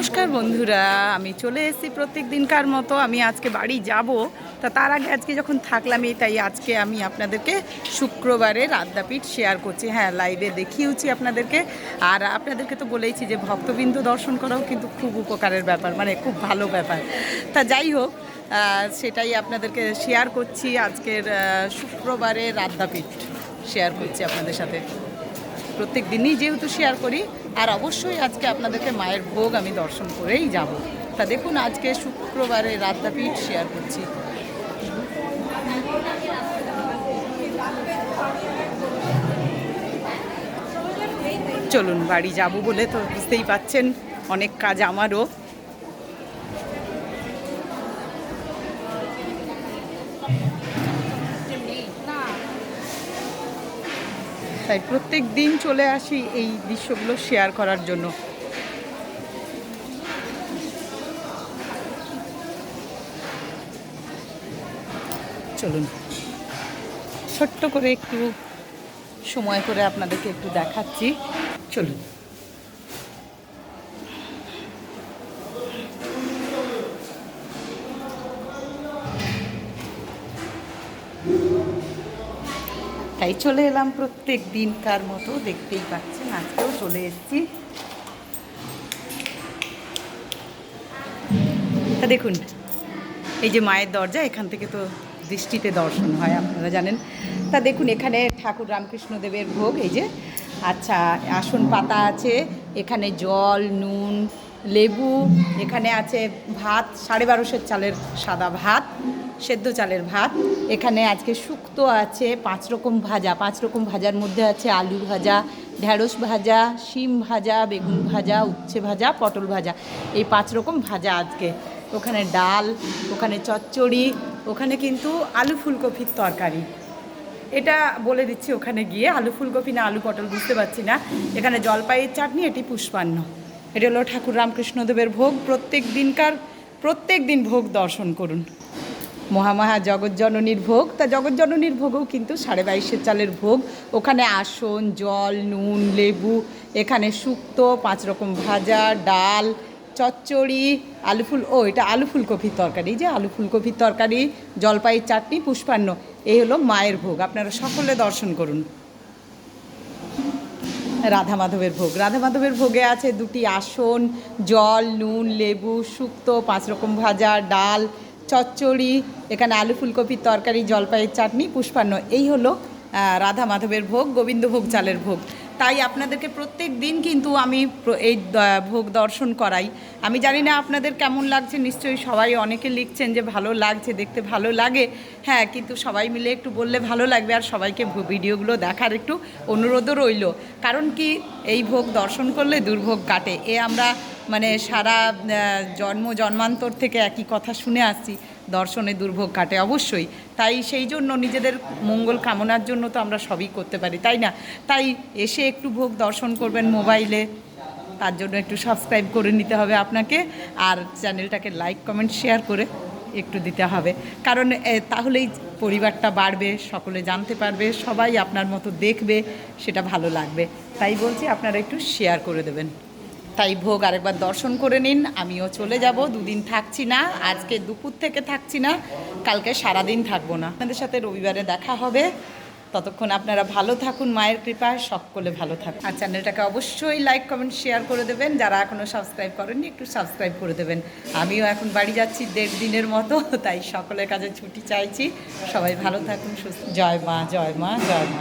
নমস্কার বন্ধুরা আমি চলে এসেছি প্রত্যেক দিনকার মতো আমি আজকে বাড়ি যাব। তা তার আগে আজকে যখন থাকলামই তাই আজকে আমি আপনাদেরকে শুক্রবারের আদ্যাপীঠ শেয়ার করছি। হ্যাঁ লাইভে দেখিয়েছি আপনাদেরকে। আর আপনাদেরকে তো বলেইছি যে ভক্তবৃন্দ দর্শন করাও কিন্তু খুব উপকারের ব্যাপার মানে খুব ভালো ব্যাপার। তা যাই হোক সেটাই আপনাদেরকে শেয়ার করছি আজকের আহ, শুক্রবারের আদ্যাপীঠ শেয়ার করছি আপনাদের সাথে। প্রত্যেক দিনই যেহেতু শেয়ার করি আর অবশ্যই আজকে আপনাদেরকে মায়ের ভোগ আমি দর্শন করেই যাব। তা দেখুন, আজকে শুক্রবারে রাদ্যাপীঠ শেয়ার করছি। চলুন, বাড়ি যাব বলে তো বুঝতেই পাচ্ছেন, অনেক কাজ আমারও। তাই প্রত্যেক দিন চলে আসি এই দৃশ্যগুলো শেয়ার করার জন্য। চলুন, ছোট্ট করে একটু সময় করে আপনাদেরকে একটু দেখাচ্ছি। চলুন। তাই চলে এলাম প্রত্যেক দিনকার মতো, দেখতেই পাচ্ছেন, আজকেও চলে এসেছি। তা দেখুন, এই যে মায়ের দরজা, এখান থেকে তো দৃষ্টিতে দর্শন হয়, আপনারা জানেন। তা দেখুন, এখানে ঠাকুর রামকৃষ্ণদেবের ভোগ, এই যে। আচ্ছা আসন পাতা আছে, এখানে জল, নুন লেবু, এখানে আছে ভাত, সাড়ে বারোশোর চালের সাদা ভাত, সেদ্ধ চালের ভাত। এখানে আজকে শুক্তো আছে, পাঁচ রকম ভাজা, পাঁচ রকম ভাজার মধ্যে আছে আলু ভাজা ঢ্যাঁড়স ভাজা, শিম ভাজা, বেগুন ভাজা, উচ্ছে ভাজা, পটল ভাজা। এই পাঁচ রকম ভাজা আজকে। ওখানে ডাল, ওখানে চচ্চড়ি, ওখানে কিন্তু আলু ফুলকপির তরকারি। এটা বলে দিচ্ছি ওখানে গিয়ে, আলু ফুলকপি না, আলু পটল বুঝতে পারছি না। এখানে জলপাইয়ের চাটনি, এটি পুষ্পান্ন। এটা হলো ঠাকুর রামকৃষ্ণদেবের ভোগ। প্রত্যেক দিনকার, প্রত্যেক দিন ভোগ দর্শন করুন। মহামাহা জগজ্জননীর ভোগ। তা জগজ্জননীর ভোগও কিন্তু সাড়ে বাইশের চালের ভোগ। ওখানে আসন, জল, নুন, লেবু, এখানে শুক্তো, পাঁচ রকম ভাজা, ডাল, চচ্চড়ি, আলু ফুল, ও এটা আলু ফুলকপির তরকারি। যে আলু ফুলকপির তরকারি, জলপাইয়ের চাটনি, পুষ্পান্ন, এই হলো মায়ের ভোগ। আপনারা সকলে দর্শন করুন। রাধা মাধবের ভোগ। রাধা মাধবের ভোগে আছে দুটি আসন, জল, নুন, লেবু শুক্তো পাঁচ রকম ভাজা, ডাল, চচ্চড়ি, এখানে আলু ফুলকপির তরকারি, জলপাইয়ের চাটনি, পুষ্পান্ন। এই হলো রাধা মাধবের ভোগ, গোবিন্দভোগ চালের ভোগ। তাই আপনাদেরকে প্রত্যেক দিন কিন্তু আমি এই ভোগ দর্শন করাই। আমি জানি না আপনাদের কেমন লাগছে, নিশ্চয়ই সবাই অনেকে লিখছেন যে ভালো লাগছে, দেখতে ভালো লাগে। হ্যাঁ কিন্তু সবাই মিলে একটু বললে ভালো লাগবে আর সবাইকে ভিডিওগুলো দেখার একটু অনুরোধও রইল। কারণ কি, এই ভোগ দর্শন করলে দুর্ভোগ কাটে। এ আমরা মানে সারা জন্ম, জন্মান্তর থেকে একই কথা শুনে আসছি। দর্শনে দুর্ভোগ কাটে অবশ্যই। তাই সেই জন্য নিজেদের মঙ্গল কামনার জন্য তো আমরা সবই করতে পারি, তাই না? তাই এসে একটু ভোগ দর্শন করবেন মোবাইলে, তার জন্য একটু সাবস্ক্রাইব করে নিতে হবে আপনাকে, আর চ্যানেলটাকে লাইক কমেন্ট শেয়ার করে একটু দিতে হবে। কারণ তাহলেই পরিবারটা বাড়বে, সকলে জানতে পারবে, সবাই আপনার মতো দেখবে, সেটা ভালো লাগবে। তাই বলছি আপনারা একটু শেয়ার করে দেবেন। তাই ভোগ আরেকবার দর্শন করে নিন। আমিও চলে যাব, দুদিন থাকছি না, আজকে দুপুর থেকে থাকছি না, কালকে সারাদিন থাকব না। আপনাদের সাথে রবিবারে দেখা হবে। ততক্ষণ আপনারা ভালো থাকুন, মায়ের কৃপায় সকলে ভালো থাকুন। আর চ্যানেলটাকে অবশ্যই লাইক, কমেন্ট, শেয়ার করে দেবেন। যারা এখনও সাবস্ক্রাইব করেননি, একটু সাবস্ক্রাইব করে দেবেন। আমিও এখন বাড়ি যাচ্ছি দেড় দিনের মতো, তাই সকলের কাছে ছুটি চাইছি। সবাই ভালো থাকুন, সুস্থ জয় মা জয় মা জয় মা।